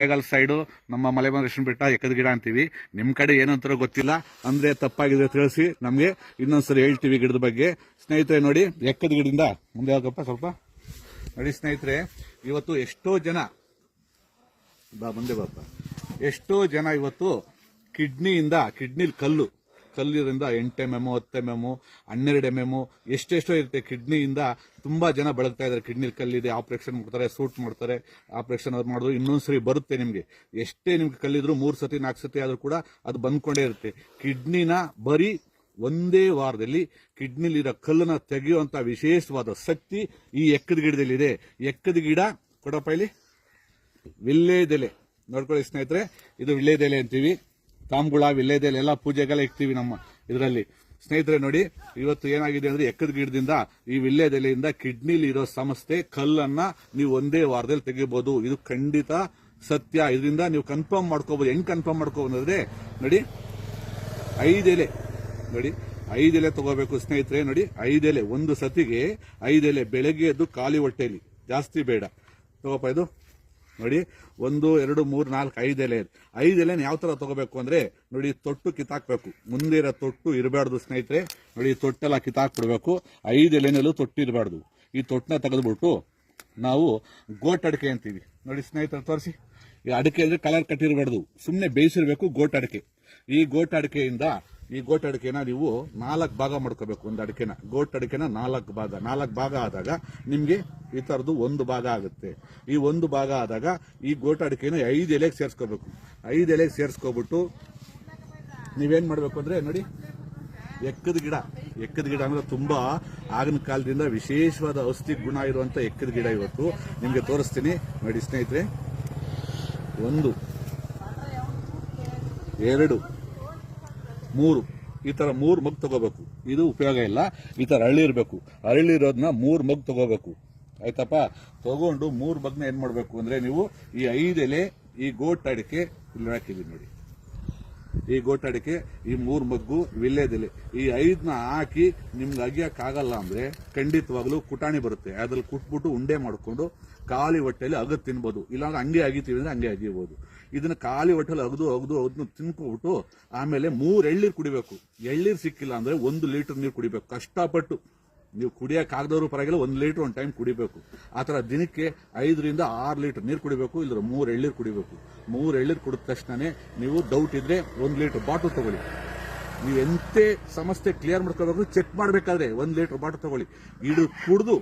Kollegal side ನಮ್ಮ ಮಲೆಮಹದೇಶ್ವರ ಬೆಟ್ಟ ಎಕ್ಕದ ಗಿಡ ಅಂತೀವಿ. ನಿಮ್ಮ ಕಡೆ ಏನಂತಾರೋ ಗೊತ್ತಿಲ್ಲ. ಅಂದ್ರೆ ತಪ್ಪಾಗಿದೆ ತಿಳಿಸಿ ನಮಗೆ. ಇನ್ನೊಂದ್ಸರಿ ಹೇಳ್ತೀವಿ ಗಿಡದ ಬಗ್ಗೆ. ಸ್ನೇಹಿತರೆ ನೋಡಿ ಎಕ್ಕದ ಗಿಡದಿಂದ ಮುಂದೆ ಹೋಗಪ್ಪ ಸ್ವಲ್ಪ? ನೋಡಿ ಸ್ನೇಹಿತರೆ, ಇವತ್ತು ಎಷ್ಟೋ ಜನ ಬಾ, ಮುಂದೆ ಬಾಪ ಎಷ್ಟೋ ಜನ ಇವತ್ತು ಕಿಡ್ನಿಯಿಂದ, ಕಿಡ್ನಿಲಿ ಕಲ್ಲು ಕಲ್ಲಿರಿಂದ ಎಂಟು ಎಂ ಎಂ ಹತ್ತು ಎಂ ಎಂ ಹನ್ನೆರಡು ಎಂ ಎಂ ಎಷ್ಟೆಷ್ಟೋ ಇರುತ್ತೆ. ಕಿಡ್ನಿಯಿಂದ ತುಂಬಾ ಜನ ಬಳಗ್ತಾ ಇದ್ದಾರೆ. ಕಿಡ್ನಿ ಕಲ್ಲಿದೆ ಆಪರೇಷನ್ ಮಾಡ್ತಾರೆ ಸೂಟ್ ಮಾಡ್ತಾರೆ ಆಪರೇಷನ್ ಅವ್ರು ಮಾಡಿದ್ರು. ಇನ್ನೊಂದ್ಸರಿ ಬರುತ್ತೆ ನಿಮಗೆ. ಎಷ್ಟೇ ನಿಮ್ಗೆ ಕಲ್ಲಿದ್ರು ಮೂರು ಸತಿ, ನಾಲ್ಕು ಸತಿ ಆದ್ರೂ ಕೂಡ ಅದು ಬಂದ್ಕೊಂಡೇ ಇರುತ್ತೆ. ಕಿಡ್ನಿನ ಬರೀ ಒಂದೇ ವಾರದಲ್ಲಿ ಕಿಡ್ನಿಲಿರೋ ಕಲ್ಲನ್ನ ತೆಗೆಯುವಂತ ವಿಶೇಷವಾದ ಶಕ್ತಿ ಈ ಎಕ್ಕದ ಗಿಡದಲ್ಲಿದೆ. ಎಕ್ಕದ ಗಿಡ ಕೊಡಪ್ಪ ಇಲ್ಲಿ? ವಿಲ್ಲೇದೆಲೆ ನೋಡ್ಕೊಳ್ಳಿ ಸ್ನೇಹಿತರೆ, ಇದು ವಿಳ್ಳೇದೆಲೆ ಅಂತೀವಿ. ತಾಮ್ಗುಳ ವಿಲ್ಲೇದೆಲೆ ಎಲ್ಲ ಪೂಜೆಗೆಲ್ಲ ಇಕ್ತೀವಿ ನಮ್ಮ ಇದರಲ್ಲಿ. ಸ್ನೇಹಿತರೆ ನೋಡಿ, ಇವತ್ತು ಏನಾಗಿದೆ ಅಂದ್ರೆ ಎಕ್ಕದ ಗಿಡದಿಂದ ಈ ವಿಲ್ಲೇದೆಲೆಯಿಂದ ಕಿಡ್ನಿಲಿ ಇರೋ ಸಮಸ್ಯೆ, ಕಲ್ಲನ್ನ ನೀವು ಒಂದೇ ವಾರದಲ್ಲಿ ತೆಗಿಬಹುದು ಇದು ಖಂಡಿತ ಸತ್ಯ. ಇದರಿಂದ ನೀವು ಕನ್ಫರ್ಮ್ ಮಾಡ್ಕೋಬಹುದು ಹೆಂಗ್ ಕನ್ಫರ್ಮ್ ಮಾಡ್ಕೋಬಹುದು ಅಂದ್ರೆ, ನೋಡಿ, ಐದೆಲೆ ನೋಡಿ, ಐದೆಲೆ ತಗೋಬೇಕು ಸ್ನೇಹಿತರೆ, ನೋಡಿ, ಐದೆಲೆ, ಒಂದು ಸತಿಗೆ ಐದೆಲೆ ಬೆಳಗ್ಗೆ ಎದ್ದು ಖಾಲಿ ಹೊಟ್ಟೆಯಲ್ಲಿ ಜಾಸ್ತಿ ಬೇಡ. ತಗೋಪ ಇದು. ನೋಡಿ, ಒಂದು, ಎರಡು, ಮೂರು, ನಾಲ್ಕು, ಐದು ಎಲೆ ಐದು ಎಲೆನ ಯಾವ ತರ ತಗೋಬೇಕು ಅಂದ್ರೆ, ನೋಡಿ, ತೊಟ್ಟು ಕಿತ್ತಾಕ್ಬೇಕು. ಮುಂದೆ ಇರೋ ತೊಟ್ಟು ಇರಬಾರ್ದು ಸ್ನೇಹಿತರೆ. ನೋಡಿ ತೊಟ್ಟೆಲ್ಲ ಕಿತ್ತಾಕ್ಬಿಡ್ಬೇಕು. ಐದು ಎಲೆನಲ್ಲೂ ತೊಟ್ಟು ಇರಬಾರ್ದು. ಈ ತೊಟ್ಟನ್ನ ತೆಗೆದ್ಬಿಟ್ಟು ನಾವು ಗೋಟ್ ಅಡಿಕೆ ಅಂತೀವಿ. ನೋಡಿ, ಸ್ನೇಹಿತರೆ, ತೋರಿಸಿ. ಈ ಅಡಿಕೆ ಅಂದ್ರೆ ಕಲರ್ ಕಟ್ಟಿರಬಾರ್ದು. ಸುಮ್ಮನೆ ಬೇಯಿಸಿರ್ಬೇಕು ಗೋಟ್ ಅಡಿಕೆ. ಈ ಗೋಟ್ ಅಡಿಕೆಯಿಂದ ಈ ಗೋಟ್ ಅಡಿಕೆನ ನೀವು ನಾಲ್ಕು ಭಾಗ ಮಾಡ್ಕೋಬೇಕು ಒಂದು ಅಡಿಕೆನ. ಗೋಟ್ ಅಡಿಕೆನ ನಾಲ್ಕು ಭಾಗ. ನಾಲ್ಕು ಭಾಗ ಆದಾಗ ನಿಮಗೆ ಈ ಥರದ್ದು ಒಂದು ಭಾಗ ಆಗುತ್ತೆ. ಈ ಒಂದು ಭಾಗ ಆದಾಗ ಈ ಗೋಟ್ ಅಡಿಕೆನ ಐದು ಎಲೆಗೆ ಸೇರಿಸ್ಕೋಬೇಕು. ಐದು ಎಲೆಗೆ ಸೇರಿಸ್ಕೊಬಿಟ್ಟು ನೀವೇನು ಮಾಡಬೇಕು ಅಂದ್ರೆ ನೋಡಿ, ಎಕ್ಕದ ಗಿಡ. ಎಕ್ಕದ ಗಿಡ ಅಂದರೆ ತುಂಬಾ ಆಗಿನ ಕಾಲದಿಂದ ವಿಶೇಷವಾದ ಔಷಧಿ ಗುಣ ಇರುವಂತ ಎಕ್ಕದ ಗಿಡ ಇವತ್ತು. ನಿಮಗೆ ತೋರಿಸ್ತೀನಿ. ನೋಡಿ ಸ್ನೇಹಿತರೆ, ಒಂದು, ಎರಡು ಮೂರು. ಈ ಥರ ಮೂರು ಮಗ್ ತಗೋಬೇಕು. ಇದು ಉಪಯೋಗ ಇಲ್ಲ. ಈ ಥರ ಅರಳಿರಬೇಕು ಇರೋದನ್ನ ಮೂರು ಮಗ್ ತಗೋಬೇಕು. ಆಯ್ತಪ್ಪ? ತಗೊಂಡು ಮೂರು ಮಗ್ನ ಏನು ಮಾಡಬೇಕು ಅಂದ್ರೆ ನೀವು ಈ ಐದು ಎಲೆ ಈ ಗೋಟ್ ಅಡಿಕೆ ಇಲ್ಲಿ ನೋಡಿ. ಈ ಗೋಟಾಡಿಕೆ, ಈ ಮೂರು ಮಗ್ಗು ವಿಲ್ಲೇದೆಲೆ ಈ ಐದನ್ನ ಹಾಕಿ ನಿಮ್ಗೆ ಅಗಿಯಕ್ಕಾಗಲ್ಲ ಅಂದ್ರೆ ಖಂಡಿತವಾಗ್ಲೂ ಕುಟಾಣಿ ಬರುತ್ತೆ. ಅದ್ರಲ್ಲಿ ಕುಟ್ಬಿಟ್ಟು ಉಂಡೆ ಮಾಡಿಕೊಂಡು ಖಾಲಿ ಹೊಟ್ಟೆಯಲ್ಲಿ ಅಗದು ತಿನ್ಬೋದು. ಇಲ್ಲಾಂದ್ರೆ ಹಂಗೆ ಅಗಿತೀವಿ ಅಂದ್ರೆ ಹಂಗೆ ಅಗಿಬೋದು. ಇದನ್ನ ಖಾಲಿ ಹೊಟ್ಟೆಲಿ ಅಗದು ಅಗದು ಅದನ್ನ ತಿನ್ಕೊಬಿಟ್ಟು ಆಮೇಲೆ ಮೂರು ಎಳ್ಳೀರು ಕುಡಿಬೇಕು. ಎಳ್ಳೀರು ಸಿಕ್ಕಿಲ್ಲ ಅಂದ್ರೆ ಒಂದು ಲೀಟರ್ ನೀರು ಕುಡಿಬೇಕು. ಕಷ್ಟಪಟ್ಟು ನೀವು ಕುಡಿಯಕ್ಕೆ ಆಗದವ್ರು ಪರವಾಗಿಲ್ಲ, ಒಂದು ಲೀಟರ್ ಒಂದು ಟೈಮ್ ಕುಡಿಬೇಕು. ಆ ಥರ ದಿನಕ್ಕೆ ಐದರಿಂದ ಆರು ಲೀಟರ್ ನೀರು ಕುಡಿಬೇಕು ಇಲ್ಲದ್ರೆ ಮೂರು ಎಳ್ನೀರು ಕುಡಿಬೇಕು. ಮೂರು ಎಳ್ನೀರು ಕುಡಿದ ತಕ್ಷಣವೇ ನೀವು ಡೌಟ್ ಇದ್ರೆ ಒಂದು ಲೀಟರ್ ಬಾಟಲ್ ತಗೊಳ್ಳಿ. ನೀವು ಎಂತೆ ಸಮಸ್ಯೆ ಕ್ಲಿಯರ್ ಮಾಡ್ಕೋಬೇಕು ಚೆಕ್ ಮಾಡಬೇಕಾದ್ರೆ ಒಂದು ಲೀಟರ್ ಬಾಟಲ್ ತಗೊಳ್ಳಿ. ಇದು ಕುಡಿದು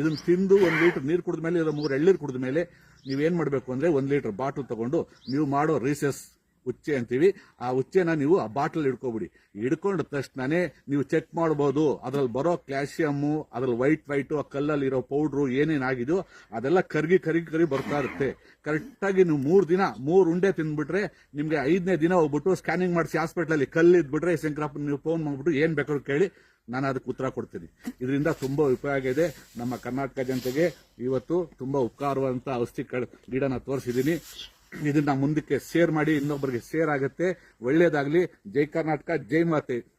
ಇದನ್ನು ತಿಂದು ಒಂದು ಲೀಟರ್ ನೀರು ಕುಡಿದ ಮೇಲೆ ಇಲ್ಲ ಮೂರು ಎಳ್ಳೀರು ಕುಡಿದ ಮೇಲೆ ನೀವೇನು ಮಾಡಬೇಕು ಅಂದರೆ ಒಂದು ಲೀಟರ್ ಬಾಟಲ್ ತೊಗೊಂಡು ನೀವು ಮಾಡೋ ರೀಸೆಸ್ ಉಚ್ಚೆ ಅಂತೀವಿ. ಆ ಉಚ್ಚೆನ ನೀವು ಆ ಬಾಟಲ್ ಹಿಡ್ಕೊಬಿಡಿ ಹಿಡ್ಕೊಂಡ ತಕ್ಷಣನೇ ನೀವು ಚೆಕ್ ಮಾಡಬಹುದು ಅದ್ರಲ್ಲಿ ಬರೋ ಕ್ಯಾಲ್ಸಿಯಮ್ಮು, ಅದ್ರಲ್ಲಿ ವೈಟ್ ವೈಟು, ಆ ಕಲ್ಲಲ್ಲಿ ಇರೋ ಪೌಡ್ರು ಏನೇನಾಗಿದೆಯೋ ಅದೆಲ್ಲ ಕರ್ಗಿ ಕರ್ಗಿ ಕರಿ ಬರ್ತಾ ಇರುತ್ತೆ. ಕರೆಕ್ಟಾಗಿ ನೀವು ಮೂರು ದಿನ, ಮೂರು ಉಂಡೆ ತಿಂದ್ಬಿಟ್ರೆ ನಿಮಗೆ ಐದನೇ ದಿನ ಹೋಗ್ಬಿಟ್ಟು ಸ್ಕ್ಯಾನಿಂಗ್ ಮಾಡಿಸಿ ಹಾಸ್ಪಿಟ್ಲಲ್ಲಿ ಕಲ್ಲು ಇದ್ಬಿಟ್ರೆ ಶಂಕರಪ್ಪ ನೀವು ಫೋನ್ ಮಾಡ್ಬಿಟ್ಟು ಏನು ಬೇಕಾದ್ರೂ ಕೇಳಿ ನಾನು ಅದಕ್ಕೆ ಉತ್ತರ ಕೊಡ್ತೀನಿ. ಇದರಿಂದ ತುಂಬಾ ಉಪಯೋಗ ಇದೆ. ನಮ್ಮ ಕರ್ನಾಟಕ ಜನತೆಗೆ ಇವತ್ತು ತುಂಬಾ ಉಪಕಾರವಾದಂಥ ಔಷಧಿ ಗಿಡನ ತೋರಿಸಿದ್ದೀನಿ. ಇದನ್ನ ಮುಂದಕ್ಕೆ ಶೇರ್ ಮಾಡಿ ಇನ್ನೊಬ್ಬರಿಗೆ ಶೇರ್ ಆಗುತ್ತೆ. ಒಳ್ಳೇದಾಗ್ಲಿ. ಜೈ ಕರ್ನಾಟಕ ಜೈ ಮಾತೆ.